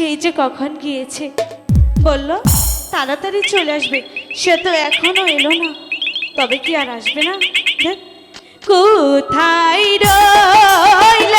সেই যে কখন গিয়েছে। বলল, তাড়াতাড়ি চলে আসবে, সে তো এখনও এলো না। তবে কি আর আসবে না? দেখ। কোথায় রইল